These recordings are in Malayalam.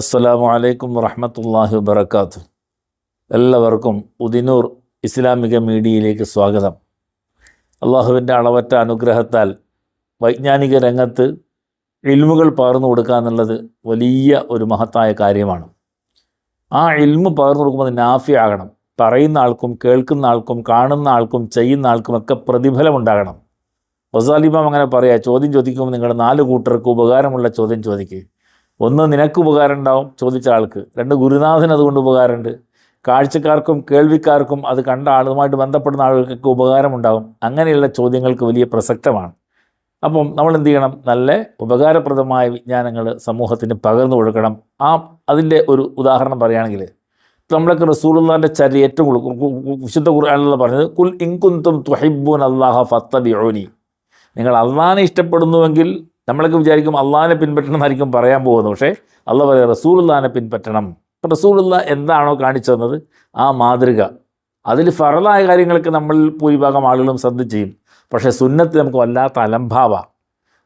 അസ്സലാമു അലൈക്കും വറഹമത്തല്ലാഹി വബർക്കാത്തു എല്ലാവർക്കും ഉദിനൂർ ഇസ്ലാമിക മീഡിയയിലേക്ക് സ്വാഗതം. അള്ളാഹുവിന്റെ അളവറ്റ അനുഗ്രഹത്താൽ വൈജ്ഞാനിക രംഗത്ത് ഇൽമുകൾ പകർന്നു കൊടുക്കുക എന്നുള്ളത് വലിയ ഒരു മഹത്തായ കാര്യമാണ്. ആ ഇൽമു പകർന്നു കൊടുക്കുമ്പോൾ നാഫി ആകണം. പറയുന്ന ആൾക്കും കേൾക്കുന്ന ആൾക്കും കാണുന്ന ആൾക്കും ചെയ്യുന്ന ആൾക്കും ഒക്കെ പ്രതിഫലമുണ്ടാകണം വസാലിമാം അങ്ങനെ പറയാം ചോദ്യം ചോദിക്കുമ്പോൾ നിങ്ങളുടെ നാല് കൂട്ടർക്ക് ഉപകാരമുള്ള ചോദ്യം ചോദിക്കുക ഒന്ന് നിനക്ക് ഉപകാരം ഉണ്ടാവും ചോദിച്ച ആൾക്ക്. രണ്ട് ഗുരുനാഥൻ അതുകൊണ്ട് ഉപകാരമുണ്ട്. കാഴ്ചക്കാർക്കും കേൾവിക്കാർക്കും അത് കണ്ട ആളുമായിട്ട് ബന്ധപ്പെടുന്ന ആളുകൾക്കൊക്കെ ഉപകാരമുണ്ടാകും അങ്ങനെയുള്ള ചോദ്യങ്ങൾക്ക് വലിയ പ്രസക്തമാണ്. അപ്പം നമ്മൾ എന്ത് ചെയ്യണം? നല്ല ഉപകാരപ്രദമായ വിജ്ഞാനങ്ങൾ സമൂഹത്തിന് പകർന്നു കൊടുക്കണം. ആ അതിന്റെ ഒരു ഉദാഹരണം പറയുകയാണെങ്കിൽ നമ്മളൊക്കെ റസൂലുള്ളാന്റെ ചരി ഏറ്റവും കൂടുതൽ വിശുദ്ധ ഖുർആാനുള്ള പറഞ്ഞത് കുൽ ഇൻകുന്തും തുഹിബുൻ അള്ളാഹ ഫത്തബിയോനി നിങ്ങൾ അള്ളാഹിനെ ഇഷ്ടപ്പെടുന്നുവെങ്കിൽ നമ്മളൊക്കെ വിചാരിക്കും അള്ളാഹിനെ പിൻപറ്റണമെന്നായിരിക്കും പറയാൻ പോകുന്നത്. പക്ഷേ അള്ള പറയാം റസൂലുള്ളാഹിനെ പിൻപറ്റണം. അപ്പം റസൂലുള്ള എന്താണോ കാണിച്ചു തന്നത്? ആ മാതൃക. അതിൽ ഫറലായ കാര്യങ്ങളൊക്കെ നമ്മൾ ഭൂരിഭാഗം ആളുകളും ശ്രദ്ധ ചെയ്യും. പക്ഷേ സുന്നത്ത് നമുക്ക് വല്ലാത്ത അലംഭാവ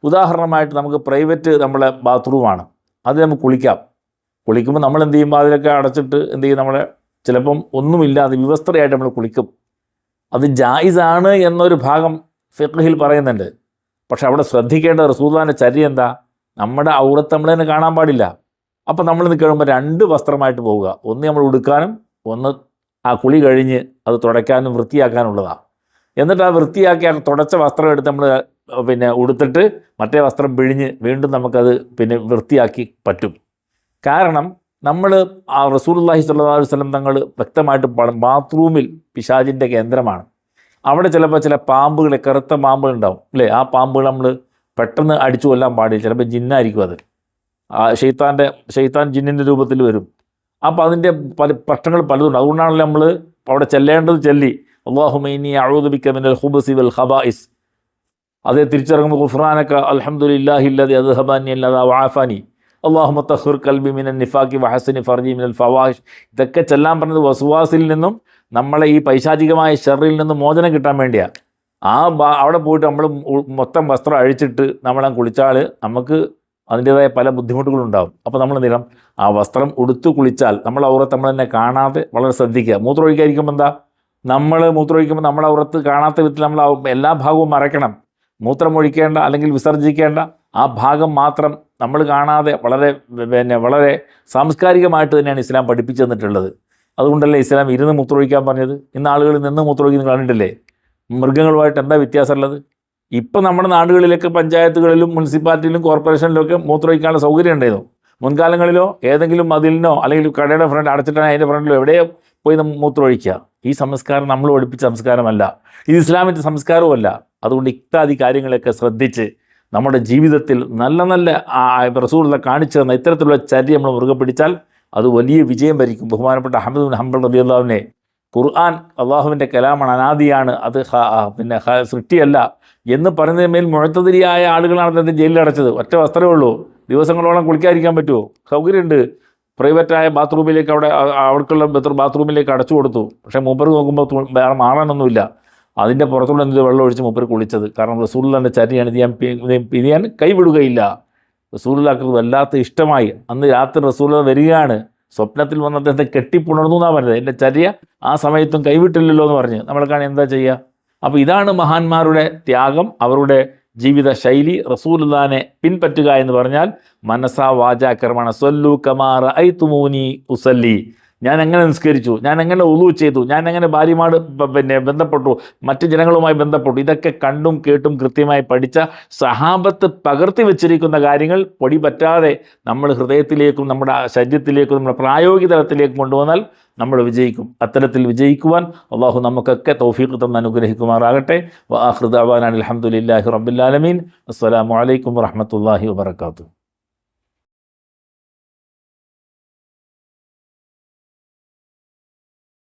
ഉദാഹരണമായിട്ട് നമുക്ക് പ്രൈവറ്റ് നമ്മളെ ബാത്റൂമാണ് അത് നമുക്ക് കുളിക്കാം. കുളിക്കുമ്പോൾ നമ്മൾ എന്ത് ചെയ്യും? അതിലൊക്കെ അടച്ചിട്ട് എന്ത് ചെയ്യും? നമ്മളെ ചിലപ്പം ഒന്നുമില്ലാതെ വിവസ്ത്രയായിട്ട് നമ്മൾ കുളിക്കും. അത് ജായിസാണ് എന്നൊരു ഭാഗം ഫിഖിൽ പറയുന്നുണ്ട്. പക്ഷെ അവിടെ ശ്രദ്ധിക്കേണ്ട റസൂദാന്റെ ചര്യ എന്താ? നമ്മുടെ ഔറത്ത് നമ്മൾ തന്നെ കാണാൻ പാടില്ല. അപ്പം നമ്മൾ നിൽക്കുമ്പോൾ രണ്ട് വസ്ത്രമായിട്ട് പോവുക. ഒന്ന് നമ്മൾ ഉടുക്കാനും ഒന്ന് ആ കുളി കഴിഞ്ഞ് അത് തുടയ്ക്കാനും വൃത്തിയാക്കാനുള്ളതാണ് എന്നിട്ട് ആ വൃത്തിയാക്കി ആ തുടച്ച വസ്ത്രം എടുത്ത് നമ്മൾ പിന്നെ ഉടുത്തിട്ട് മറ്റേ വസ്ത്രം പിഴിഞ്ഞ് വീണ്ടും നമുക്കത് പിന്നെ വൃത്തിയാക്കി പറ്റും. കാരണം നമ്മൾ ആ റസൂൽ അള്ളാഹി അലൈഹി വസല്ലം തങ്ങൾ വ്യക്തമായിട്ട് ബാത്റൂമിൽ പിശാജിന്റെ കേന്ദ്രമാണ്. അവിടെ ചിലപ്പോൾ ചില പാമ്പുകൾ കറുത്ത പാമ്പുകൾ ഉണ്ടാവും അല്ലേ? ആ പാമ്പുകൾ നമ്മൾ പെട്ടെന്ന് അടിച്ചു കൊല്ലാൻ പാടില്ല. ചിലപ്പോൾ ജിന്നായിരിക്കും അത്. ആ ഷെയ്ത്താന്റെ ഷെയ്ത്താൻ ജിന്നിന്റെ രൂപത്തിൽ വരും. അപ്പോൾ അതിന്റെ പല പ്രശ്നങ്ങൾ പലതുണ്ട്. അതുകൊണ്ടാണല്ലോ നമ്മൾ അവിടെ ചെല്ലേണ്ടത് ചെല്ലി. അള്ളാഹുമൈനി അഴുദബിക്കമിന്റെ ഹുബസി വൽ ഹബായിസ് അതേ തിരിച്ചിറങ്ങുമ്പോൾ ഖുഫ്രാനൊക്കെ അലഹമുല്ലാഹില്ലാതെ അത് ഹബാനി അല്ലാതെ വാഫാനി അള്ളാഹു തഹുർ കൽബി മിനൻ നിഫാക്കി വഹസനി ഫർജി മിനൽ ഫവാഹിഷ്. ഇതൊക്കെ ചെല്ലാൻ പറഞ്ഞത് വസുവാസിൽ നിന്നും നമ്മളെ ഈ പൈശാചികമായ ഷെറിൽ നിന്ന് മോചനം കിട്ടാൻ വേണ്ടിയാണ് ആ അവിടെ പോയിട്ട് നമ്മൾ മൊത്തം വസ്ത്രം അഴിച്ചിട്ട് നമ്മളെ കുളിച്ചാൽ നമുക്ക് അതിന്റേതായ പല ബുദ്ധിമുട്ടുകളുണ്ടാവും അപ്പോൾ നമ്മൾ നിരം ആ വസ്ത്രം ഉടുത്തു കുളിച്ചാൽ നമ്മൾ ഔറത്ത് നമ്മൾ തന്നെ കാണാതെ വളരെ ശ്രദ്ധിക്കുക. മൂത്രമൊഴിക്കാതിരിക്കുമ്പോൾ എന്താ? നമ്മൾ മൂത്രമൊഴിക്കുമ്പോൾ നമ്മൾ ഔറത്ത് കാണാത്ത വിധത്തിൽ നമ്മൾ എല്ലാ ഭാഗവും മറയ്ക്കണം. മൂത്രമൊഴിക്കേണ്ട അല്ലെങ്കിൽ വിസർജിക്കേണ്ട ആ ഭാഗം മാത്രം നമ്മൾ കാണാതെ വളരെ പിന്നെ വളരെ സാംസ്കാരികമായിട്ട് തന്നെയാണ് ഇസ്ലാം പഠിപ്പിച്ചു തന്നിട്ടുള്ളത്. അതുകൊണ്ടല്ലേ ഇസ്ലാം ഇരുന്ന് മൂത്രമൊഴിക്കാൻ പറഞ്ഞത്? ഇന്ന് ആളുകൾ നിന്ന് മൂത്രമൊഴിക്കുന്നത് കണ്ടിട്ടില്ലേ? മൃഗങ്ങളുമായിട്ട് എന്താ വ്യത്യാസമുള്ളത്? ഇപ്പം നമ്മുടെ നാടുകളിലൊക്കെ പഞ്ചായത്തുകളിലും മുനിസിപ്പാലിറ്റിയിലും കോർപ്പറേഷനിലും ഒക്കെ മൂത്രമൊഴിക്കാനുള്ള സൗകര്യം ഉണ്ടായിരുന്നു. മുൻകാലങ്ങളിലോ ഏതെങ്കിലും മതിലിനോ അല്ലെങ്കിൽ കടയുടെ ഫ്രണ്ട് അടച്ചിട്ടാണ് അതിന്റെ ഫ്രണ്ടിലോ എവിടെയോ പോയി മൂത്രമൊഴിക്കുക. ഈ സംസ്കാരം നമ്മൾ ഒഴിപ്പിച്ച സംസ്കാരമല്ല. ഇത് ഇസ്ലാമിന്റെ സംസ്കാരവുമല്ല. അതുകൊണ്ട് ഇക്താദി കാര്യങ്ങളൊക്കെ ശ്രദ്ധിച്ച് നമ്മുടെ ജീവിതത്തിൽ നല്ല നല്ല റസൂളെ കാണിച്ചു തന്ന ഇത്തരത്തിലുള്ള ചര്യ നമ്മൾ മുറുകെ പിടിച്ചാൽ അത് വലിയ വിജയം വരിക്കും. ബഹുമാനപ്പെട്ട അഹമ്മദ് ഹംബൽ റബി അള്ളാഹുവിനെ ഖുർആൻ അള്ളാഹുവിന്റെ കലാമാണ് അനാദിയാണ് അത് പിന്നെ സൃഷ്ടിയല്ല എന്ന് പറയുന്നതിന് മേൽ മുഴത്തതിരിയായ ആളുകളാണ് അദ്ദേഹത്തെ ജയിലിൽ അടച്ചത്. ഒറ്റ വസ്ത്രമേ ഉള്ളൂ. ദിവസങ്ങളോളം കുളിക്കാതിരിക്കാൻ പറ്റുമോ? സൗകര്യമുണ്ട്. പ്രൈവറ്റായ ബാത്റൂമിലേക്ക് അവിടെ അവർക്കുള്ള ബാത്റൂമിലേക്ക് അടച്ചു കൊടുത്തു. പക്ഷേ മൂപ്പർ നോക്കുമ്പോൾ വേറെ മാറാനൊന്നുമില്ല. അതിന്റെ പുറത്തുള്ള എന്ത് വെള്ളം ഒഴിച്ച് മൂപ്പർ കുളിച്ചത്? കാരണം റസൂലിന്റെ ചരിയാണ് ഇത് ഞാൻ ഇത് ഞാൻ കൈവിടുകയില്ല. റസൂലിലാക്ക് വല്ലാത്ത ഇഷ്ടമായി. അന്ന് രാത്രി റസൂലുള്ള വരികയാണ്. സ്വപ്നത്തിൽ വന്ന അദ്ദേഹത്തെ കെട്ടിപ്പുണർന്നു എന്നാണ് പറഞ്ഞത്. എന്റെ ചര്യ ആ സമയത്തും കൈവിട്ടില്ലല്ലോ എന്ന് പറഞ്ഞ്. നമ്മളെക്കാണ് എന്താ ചെയ്യുക അപ്പോൾ ഇതാണ് മഹാന്മാരുടെ ത്യാഗം അവരുടെ ജീവിത ശൈലി. റസൂലുല്ലാനെ പിൻപറ്റുക എന്ന് പറഞ്ഞാൽ മനസ്സാ വാചാക്രമണ സൊല്ലു കമാറ ഐ തുമൂനി ഉസല്ലി. ഞാൻ എങ്ങനെ നിസ്കരിച്ചു? ഞാൻ എങ്ങനെ ഉളു ചെയ്തു? ഞാൻ എങ്ങനെ ഭാര്യമാട് പിന്നെ ബന്ധപ്പെട്ടു? മറ്റ് ജനങ്ങളുമായി ബന്ധപ്പെട്ടു? ഇതൊക്കെ കണ്ടും കേട്ടും കൃത്യമായി പഠിച്ച സഹാബത്ത് പകർത്തി വെച്ചിരിക്കുന്ന കാര്യങ്ങൾ പൊടി പറ്റാതെ നമ്മൾ ഹൃദയത്തിലേക്കും നമ്മുടെ ശരീരത്തിലേക്കും നമ്മുടെ പ്രായോഗിക തലത്തിലേക്കും കൊണ്ടുവന്നാൽ നമ്മൾ വിജയിക്കും. അത്തരത്തിൽ വിജയിക്കുവാൻ അള്ളാഹു നമുക്കൊക്കെ തൗഫീഖ് തന്ന് അനുഗ്രഹിക്കുമാറാകട്ടെ. വാഹൃദാബാൻ അലഹമുല്ലാഹി റബ്ബുലാലമീൻ അസ്സലാമലൈക്കും വാഹമത്തല്ലാഹി വാത്തു